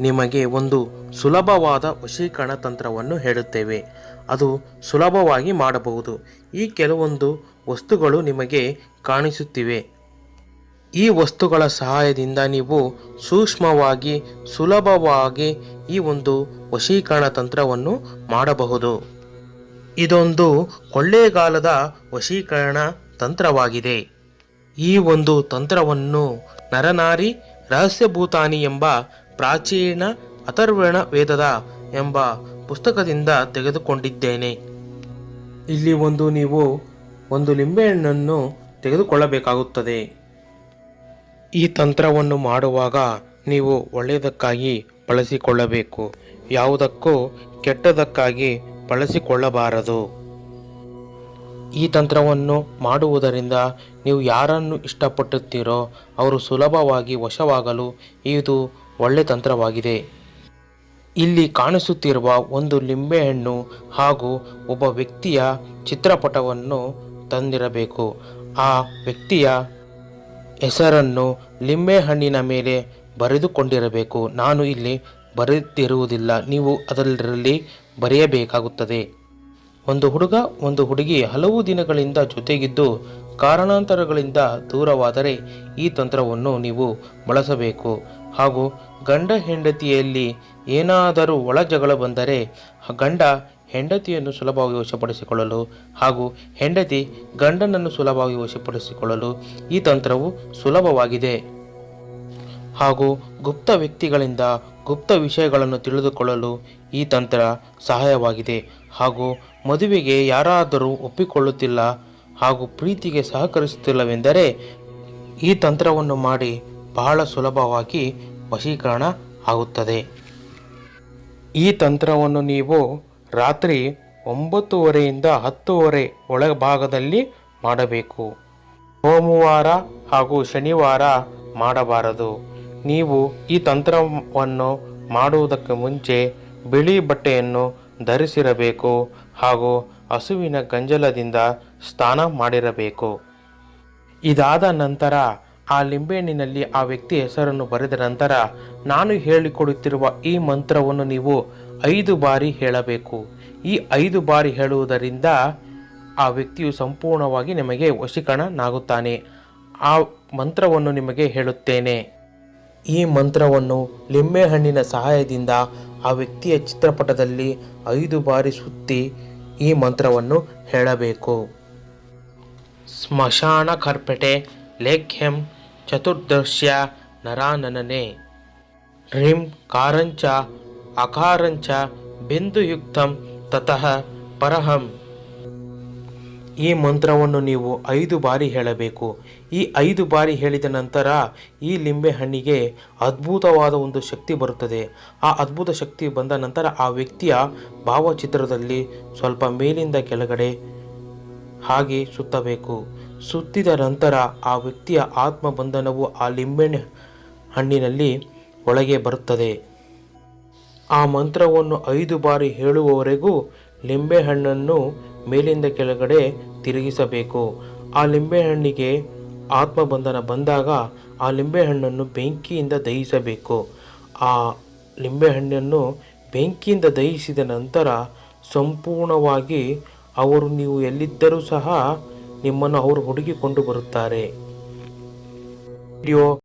ನಿಮಗೆ ಒಂದು ಸುಲಭವಾದ ವಶೀಕರಣ ತಂತ್ರವನ್ನು ಹೇಳುತ್ತೇವೆ. ಅದು ಸುಲಭವಾಗಿ ಮಾಡಬಹುದು. ಈ ಕೆಲವೊಂದು ವಸ್ತುಗಳು ನಿಮಗೆ ಕಾಣಿಸುತ್ತಿವೆ. ಈ ವಸ್ತುಗಳ ಸಹಾಯದಿಂದ ನೀವು ಸೂಕ್ಷ್ಮವಾಗಿ, ಸುಲಭವಾಗಿ ಈ ಒಂದು ವಶೀಕರಣ ತಂತ್ರವನ್ನು ಮಾಡಬಹುದು. ಇದೊಂದು ಕೊಳ್ಳೇಗಾಲದ ವಶೀಕರಣ ತಂತ್ರವಾಗಿದೆ. ಈ ಒಂದು ತಂತ್ರವನ್ನು ನರನಾರಿ, ರಹಸ್ಯಭೂತಾನಿ ಎಂಬ ಪ್ರಾಚೀನ ಅಥರ್ವಣ ವೇದದ ಎಂಬ ಪುಸ್ತಕದಿಂದ ತೆಗೆದುಕೊಂಡಿದ್ದೇನೆ. ಇಲ್ಲಿ ಒಂದು ನೀವು ಒಂದು ಲಿಂಬೆಹಣ್ಣನ್ನು ತೆಗೆದುಕೊಳ್ಳಬೇಕಾಗುತ್ತದೆ. ಈ ತಂತ್ರವನ್ನು ಮಾಡುವಾಗ ನೀವು ಒಳ್ಳೆಯದಕ್ಕಾಗಿ ಬಳಸಿಕೊಳ್ಳಬೇಕು. ಯಾವುದಕ್ಕೂ ಕೆಟ್ಟದಕ್ಕಾಗಿ ಬಳಸಿಕೊಳ್ಳಬಾರದು. ಈ ತಂತ್ರವನ್ನು ಮಾಡುವುದರಿಂದ ನೀವು ಯಾರನ್ನು ಇಷ್ಟಪಡುತ್ತೀರೋ ಅವರು ಸುಲಭವಾಗಿ ವಶವಾಗಲು ಇದು ಒಳ್ಳೆ ತಂತ್ರವಾಗಿದೆ. ಇಲ್ಲಿ ಕಾಣಿಸುತ್ತಿರುವ ಒಂದು ಲಿಂಬೆಹಣ್ಣು ಹಾಗೂ ಒಬ್ಬ ವ್ಯಕ್ತಿಯ ಚಿತ್ರಪಟವನ್ನು ತಂದಿರಬೇಕು. ಆ ವ್ಯಕ್ತಿಯ ಹೆಸರನ್ನು ಲಿಂಬೆಹಣ್ಣಿನ ಮೇಲೆ ಬರೆದುಕೊಂಡಿರಬೇಕು. ನಾನು ಇಲ್ಲಿ ಬರೆದಿರುವುದಿಲ್ಲ. ನೀವು ಅದರಲ್ಲಿ ಬರೆಯಬೇಕಾಗುತ್ತದೆ. ಒಂದು ಹುಡುಗ ಒಂದು ಹುಡುಗಿ ಹಲವು ದಿನಗಳಿಂದ ಜೊತೆಗಿದ್ದು ಕಾರಣಾಂತರಗಳಿಂದ ದೂರವಾದರೆ ಈ ತಂತ್ರವನ್ನು ನೀವು ಬಳಸಬೇಕು. ಹಾಗೂ ಗಂಡ ಹೆಂಡತಿಯಲ್ಲಿ ಏನಾದರೂ ಒಳ ಜಗಳ ಬಂದರೆ ಗಂಡ ಹೆಂಡತಿಯನ್ನು ಸುಲಭವಾಗಿ ವಶಪಡಿಸಿಕೊಳ್ಳಲು ಹಾಗೂ ಹೆಂಡತಿ ಗಂಡನನ್ನು ಸುಲಭವಾಗಿ ವಶಪಡಿಸಿಕೊಳ್ಳಲು ಈ ತಂತ್ರವು ಸುಲಭವಾಗಿದೆ. ಹಾಗೂ ಗುಪ್ತ ವ್ಯಕ್ತಿಗಳಿಂದ ಗುಪ್ತ ವಿಷಯಗಳನ್ನು ತಿಳಿದುಕೊಳ್ಳಲು ಈ ತಂತ್ರ ಸಹಾಯವಾಗಿದೆ. ಹಾಗೂ ಮದುವೆಗೆ ಯಾರಾದರೂ ಒಪ್ಪಿಕೊಳ್ಳುತ್ತಿಲ್ಲ ಹಾಗೂ ಪ್ರೀತಿಗೆ ಸಹಕರಿಸುತ್ತಿಲ್ಲವೆಂದರೆ ಈ ತಂತ್ರವನ್ನು ಮಾಡಿ ಬಹಳ ಸುಲಭವಾಗಿ ವಶೀಕರಣ ಆಗುತ್ತದೆ. ಈ ತಂತ್ರವನ್ನು ನೀವು ರಾತ್ರಿ ಒಂಬತ್ತುವರೆಯಿಂದ ಹತ್ತುವರೆ ಒಳಭಾಗದಲ್ಲಿ ಮಾಡಬೇಕು. ಸೋಮವಾರ ಹಾಗೂ ಶನಿವಾರ ಮಾಡಬಾರದು. ನೀವು ಈ ತಂತ್ರವನ್ನು ಮಾಡುವುದಕ್ಕೆ ಮುಂಚೆ ಬಿಳಿ ಬಟ್ಟೆಯನ್ನು ಧರಿಸಿರಬೇಕು ಹಾಗೂ ಹಸುವಿನ ಗಂಜಲದಿಂದ ಸ್ನಾನ ಮಾಡಿರಬೇಕು. ಇದಾದ ನಂತರ ಆ ಲಿಂಬೆಹಣ್ಣಿನಲ್ಲಿ ಆ ವ್ಯಕ್ತಿ ಹೆಸರನ್ನು ಬರೆದ ನಂತರ ನಾನು ಹೇಳಿಕೊಡುತ್ತಿರುವ ಈ ಮಂತ್ರವನ್ನು ನೀವು ಐದು ಬಾರಿ ಹೇಳಬೇಕು. ಈ ಐದು ಬಾರಿ ಹೇಳುವುದರಿಂದ ಆ ವ್ಯಕ್ತಿಯು ಸಂಪೂರ್ಣವಾಗಿ ನಿಮಗೆ ವಶೀಕರಣನಾಗುತ್ತಾನೆ. ಆ ಮಂತ್ರವನ್ನು ನಿಮಗೆ ಹೇಳುತ್ತೇನೆ. ಈ ಮಂತ್ರವನ್ನು ಲಿಂಬೆಹಣ್ಣಿನ ಸಹಾಯದಿಂದ ಆ ವ್ಯಕ್ತಿಯ ಚಿತ್ರಪಟದಲ್ಲಿ ಐದು ಬಾರಿ ಸುತ್ತಿ ಈ ಮಂತ್ರವನ್ನು ಹೇಳಬೇಕು ಸ್ಮಶಾನ ಕರ್ಪೆಟೆ ಲೇಖ್ಯಂ ಚತುರ್ದಶ್ಯ ನರಾನನನೆ ಹ್ರೀಂ ಕಾರಂಚ ಅಕಾರಂಚ ಬಿಂದುಯುಕ್ತಂ ತತಃ ಪರಹಂ ಈ ಮಂತ್ರವನ್ನು ನೀವು ಐದು ಬಾರಿ ಹೇಳಬೇಕು. ಈ ಐದು ಬಾರಿ ಹೇಳಿದ ನಂತರ ಈ ಲಿಂಬೆಹಣ್ಣಿಗೆ ಅದ್ಭುತವಾದ ಒಂದು ಶಕ್ತಿ ಬರುತ್ತದೆ. ಆ ಅದ್ಭುತ ಶಕ್ತಿ ಬಂದ ನಂತರ ಆ ವ್ಯಕ್ತಿಯ ಭಾವಚಿತ್ರದಲ್ಲಿ ಸ್ವಲ್ಪ ಮೇಲಿಂದ ಕೆಳಗಡೆ ಹಾಗೆ ಸುತ್ತಬೇಕು. ಸುತ್ತಿದ ನಂತರ ಆ ವ್ಯಕ್ತಿಯ ಆತ್ಮ ಬಂಧನವು ಆ ಲಿಂಬೆಹಣ್ಣು ಹಣ್ಣಿನಲ್ಲಿ ಒಳಗೆ ಬರುತ್ತದೆ. ಆ ಮಂತ್ರವನ್ನು ಐದು ಬಾರಿ ಹೇಳುವವರೆಗೂ ಲಿಂಬೆಹಣ್ಣನ್ನು ಮೇಲಿಂದ ಕೆಳಗಡೆ ತಿರುಗಿಸಬೇಕು. ಆ ಲಿಂಬೆಹಣ್ಣಿಗೆ ಆತ್ಮಬಂಧನ ಬಂದಾಗ ಆ ಲಿಂಬೆಹಣ್ಣನ್ನು ಬೆಂಕಿಯಿಂದ ದಹಿಸಬೇಕು. ಆ ಲಿಂಬೆಹಣ್ಣನ್ನು ಬೆಂಕಿಯಿಂದ ದಹಿಸಿದ ನಂತರ ಸಂಪೂರ್ಣವಾಗಿ ಅವರು ನೀವು ಎಲ್ಲಿದ್ದರೂ ಸಹ ನಿಮ್ಮನ್ನು ಅವರು ಹುಡುಕಿಕೊಂಡು ಬರುತ್ತಾರೆ. ವಿಡಿಯೋ